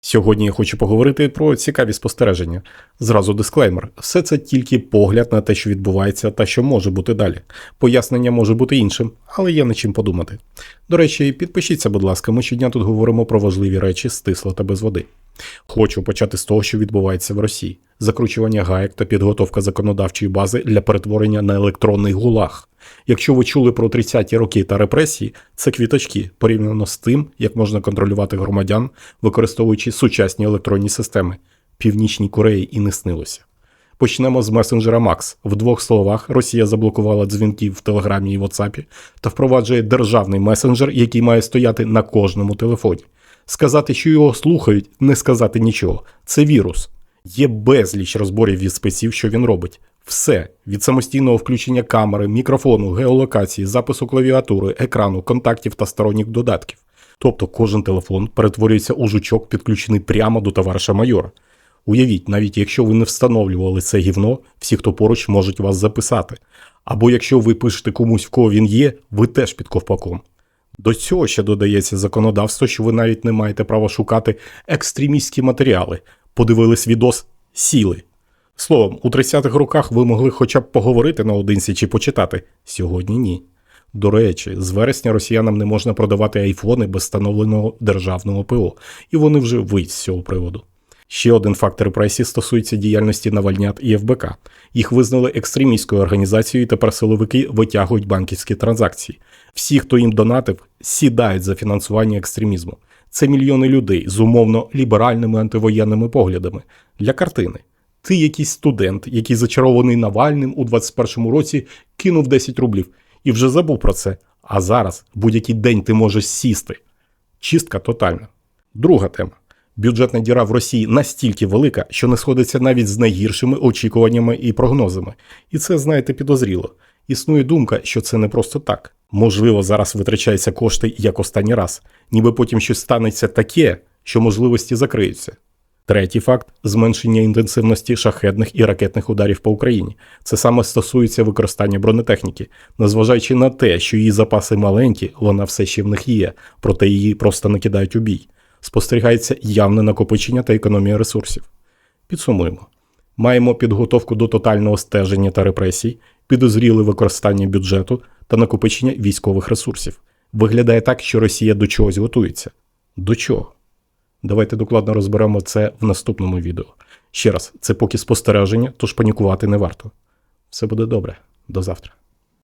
Сьогодні я хочу поговорити про цікаві спостереження. Зразу дисклеймер: все це тільки погляд на те, що відбувається та що може бути далі. Пояснення може бути іншим, але є над чим подумати. До речі, підпишіться, будь ласка, ми щодня тут говоримо про важливі речі стисло та без води. Хочу почати з того, що відбувається в Росії: закручування гаек та підготовка законодавчої бази для перетворення на електронний гулаг. Якщо ви чули про 30-ті роки та репресії, це квіточки порівняно з тим, як можна контролювати громадян, використовуючи сучасні електронні системи. Північній Кореї і не снилося. Почнемо з месенджера Max. В двох словах Росія заблокувала дзвінки в Телеграмі і WhatsApp та впроваджує державний месенджер, який має стояти на кожному телефоні. Сказати, що його слухають, не сказати нічого. Це вірус. Є безліч розборів від спеців, що він робить. Все від самостійного включення камери, мікрофону, геолокації, запису клавіатури, екрану, контактів та сторонніх додатків. Тобто кожен телефон перетворюється у жучок, підключений прямо до товариша майора. Уявіть, навіть якщо ви не встановлювали це гівно, всі, хто поруч, можуть вас записати. Або якщо ви пишете комусь, в кого він є, ви теж під ковпаком. До цього ще додається законодавство, що ви навіть не маєте права шукати екстремістські матеріали. Подивились відос, сіли. Словом, у 30-х роках ви могли хоча б поговорити наодинці чи почитати. Сьогодні ні. До речі, з вересня росіянам не можна продавати айфони без встановленого державного ПО, і вони вже вийдь з цього приводу. Ще один фактор репресії стосується діяльності Навальнят і ФБК. Їх визнали екстремістською організацією, і тепер силовики витягують банківські транзакції. Всі, хто їм донатив, сідають за фінансування екстремізму. Це мільйони людей з умовно ліберальними антивоєнними поглядами. Для картини. Ти якийсь студент, який зачарований Навальним у 21-му році, кинув 10 рублів і вже забув про це. А зараз будь-який день ти можеш сісти. Чистка тотальна. Друга тема. Бюджетна діра в Росії настільки велика, що не сходиться навіть з найгіршими очікуваннями і прогнозами. І це, знаєте, підозріло. Існує думка, що це не просто так. Можливо, зараз витрачаються кошти як останній раз, ніби потім щось станеться таке, що можливості закриються. Третій факт зменшення інтенсивності шахедних і ракетних ударів по Україні. Це саме стосується використання бронетехніки, незважаючи на те, що її запаси маленькі, вона все ще в них є, проте її просто не кидають у бій. Спостерігається явне накопичення та економія ресурсів. Підсумуємо: маємо підготовку до тотального стеження та репресій, підозріле використання бюджету та накопичення військових ресурсів. Виглядає так, що Росія до чогось готується. До чого? Давайте докладно розберемо це в наступному відео. Ще раз, це поки спостереження, тож панікувати не варто. Все буде добре. До завтра.